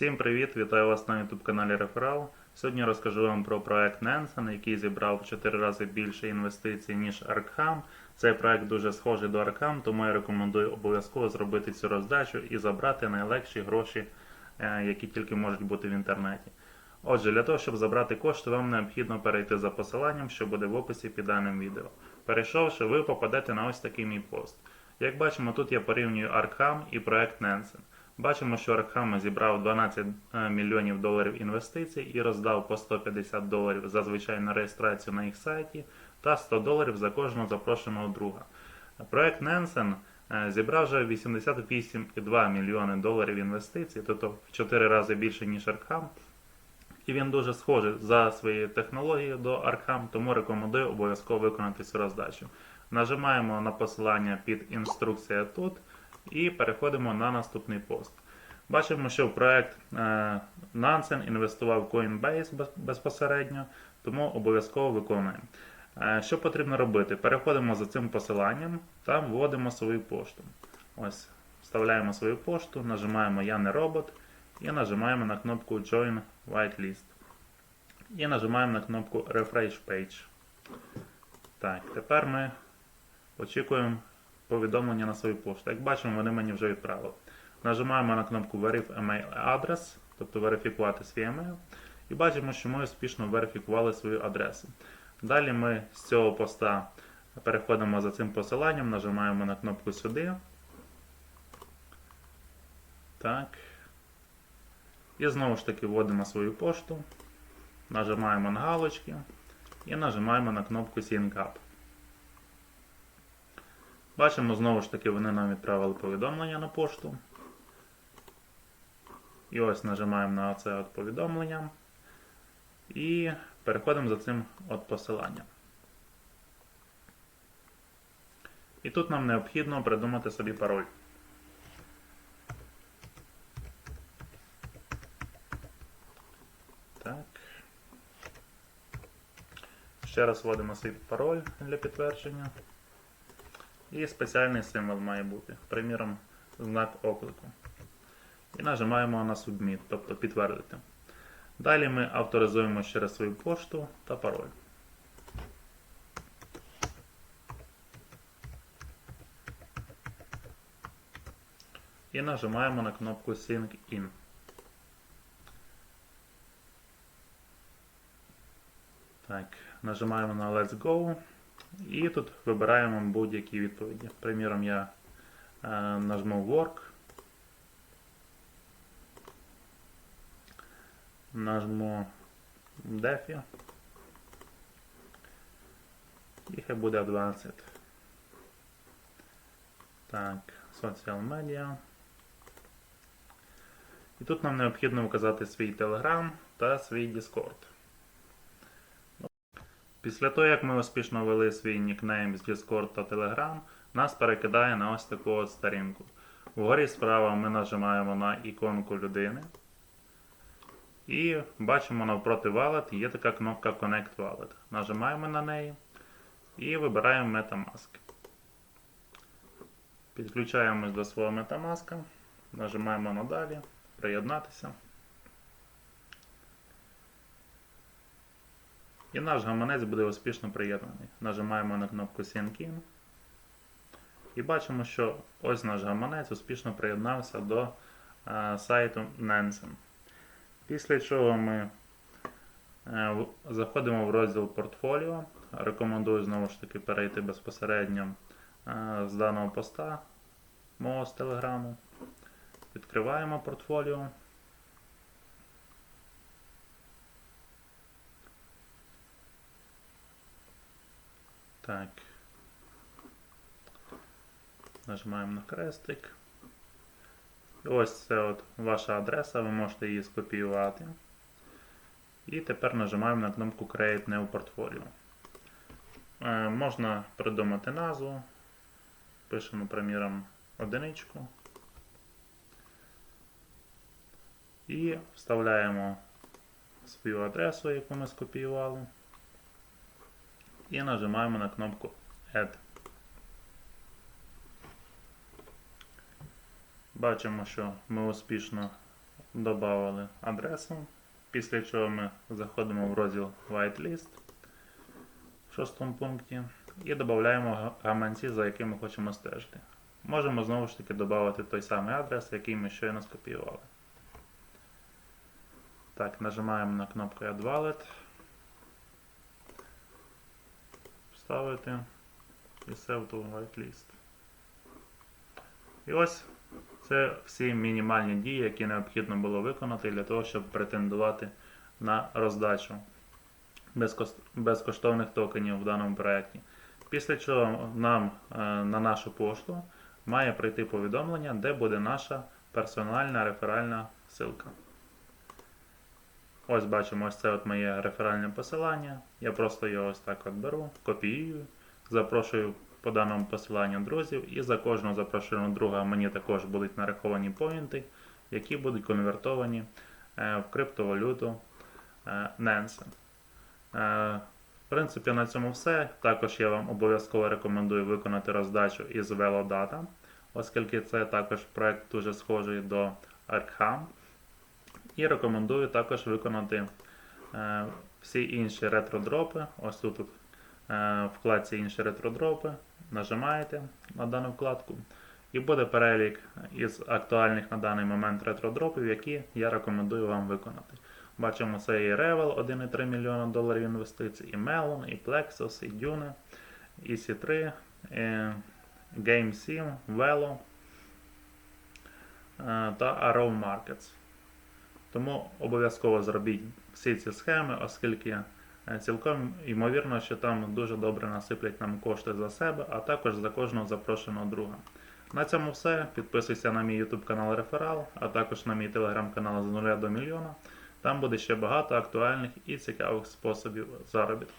Всім привіт! Вітаю вас на YouTube каналі Реферал. Сьогодні розкажу вам про проект Nansen, який зібрав в 4 рази більше інвестицій, ніж Arkham. Цей проект дуже схожий до Arkham, тому я рекомендую обов'язково зробити цю роздачу і забрати найлегші гроші, е, які тільки можуть бути в інтернеті. Отже, для того, щоб забрати кошти, вам необхідно перейти за посиланням, що буде в описі під даним відео. Перейшовши, ви попадете на ось такий мій пост. Як бачимо, тут я порівнюю Arkham і проект Nansen. Бачимо, що Arkham зібрав 12 е, мільйонів доларів інвестицій і роздав по 150 доларів зазвичай на реєстрацію на їх сайті та 100 доларів за кожного запрошеного друга. Проект е, зібрав вже 88,2 мільйони доларів інвестицій, тобто в 4 рази більше, ніж Arkham. І він дуже схожий за своєю технологією до Arkham, тому рекомендую обов'язково виконати цю роздачу. Нажимаємо на посилання під інструкція тут і переходимо на наступний пост. Бачимо, що в проект е, Nansen інвестував Coinbase безпосередньо, тому обов'язково виконуємо. Е, Що потрібно робити? Переходимо за цим посиланням та вводимо свою пошту. Ось, вставляємо свою пошту, нажимаємо Я не робот і нажимаємо на кнопку Join Whitelist. І нажимаємо на кнопку Refresh Page. Так, тепер ми очікуємо повідомлення на свою пошту. Як бачимо, вони мені вже відправили. Нажимаємо на кнопку Verify Email Address, тобто верифікувати свій емейл. І бачимо, що ми успішно верифікували свою адресу. Далі ми з цього поста переходимо за цим посиланням, нажимаємо на кнопку сюди. Так. І знову ж таки вводимо свою пошту, нажимаємо на галочки і нажимаємо на кнопку Sync Up. Бачимо, знову ж таки, вони нам відправили повідомлення на пошту. І ось нажимаємо на це от повідомлення. І переходимо за цим от посиланням. І тут нам необхідно придумати собі пароль. Так. Ще раз вводимо свій пароль для підтвердження. І спеціальний символ має бути, приміром, знак оклику. І нажимаємо на Submit, тобто підтвердити. Далі ми авторизуємо через свою пошту та пароль. І нажимаємо на кнопку Sync In. Так, нажимаємо на Let's Go. І тут вибираємо будь-які відповіді. Приміром, я е, нажму Work. Нажму DeFi. І хай буде Advanced. Так, Social Media. І тут нам необхідно вказати свій Telegram та свій Discord. Після того, як ми успішно ввели свій нікнейм з Discord та Telegram, нас перекидає на ось таку от сторінку. Вгорі справа ми нажимаємо на іконку людини. І бачимо навпроти Wallet є така кнопка Connect Wallet. Нажимаємо на неї і вибираємо Metamask. Підключаємось до свого Metamask, нажимаємо на далі, приєднатися. І наш гаманець буде успішно приєднаний. Нажимаємо на кнопку Sync In. І бачимо, що ось наш гаманець успішно приєднався до е, сайту Nansen. Після чого ми е, заходимо в розділ портфоліо. Рекомендую знову ж таки перейти безпосередньо е, з даного поста мого з телеграму. Відкриваємо портфоліо. Так. Нажимаємо на хрестик. Ось це от ваша адреса, ви можете її скопіювати. І тепер нажимаємо на кнопку Create New Portfolio. Е, можна придумати назву. Пишемо, приміром, одиничку. І вставляємо свою адресу, яку ми скопіювали. І нажимаємо на кнопку Add. Бачимо, що ми успішно додали адресу, після чого ми заходимо в розділ Whitelist в шостому пункті і додаємо гаманці, за якими хочемо стежити. Можемо знову ж таки додати той самий адрес, який ми щойно скопіювали. Так, нажимаємо на кнопку Add Wallet. Вставити і Save to Whitelist. І ось це всі мінімальні дії, які необхідно було виконати для того, щоб претендувати на роздачу безкоштовних токенів в даному проєкті. Після чого нам е, на нашу пошту має прийти повідомлення, де буде наша персональна реферальна ссылка. Ось бачимо, ось це от моє реферальне посилання. Я просто його ось так от беру, копіюю, запрошую по даному посиланню друзів, і за кожного запрошеного друга мені також будуть нараховані поінти, які будуть конвертовані е, в криптовалюту е, Nansen. Е, В принципі, на цьому все. Також я вам обов'язково рекомендую виконати роздачу із Velodata, оскільки це також проект дуже схожий до Arkham. І рекомендую також виконати е, всі інші ретродропи. Ось тут, тут е, вкладці інші ретродропи. Нажимаєте на дану вкладку. І буде перелік із актуальних на даний момент ретродропів, які я рекомендую вам виконати. Бачимо, це і Revel 1,3 мільйона доларів інвестицій, і Melon, і Plexus, і Dune, і C3, і GameSim, Velo е, та Arrow Markets. Тому обов'язково зробіть всі ці схеми, оскільки цілком ймовірно, що там дуже добре насиплять нам кошти за себе, а також за кожного запрошеного друга. На цьому все. Підписуйся на мій YouTube канал Реферал, а також на мій телеграм-канал з нуля до мільйона. Там буде ще багато актуальних і цікавих способів заробітку.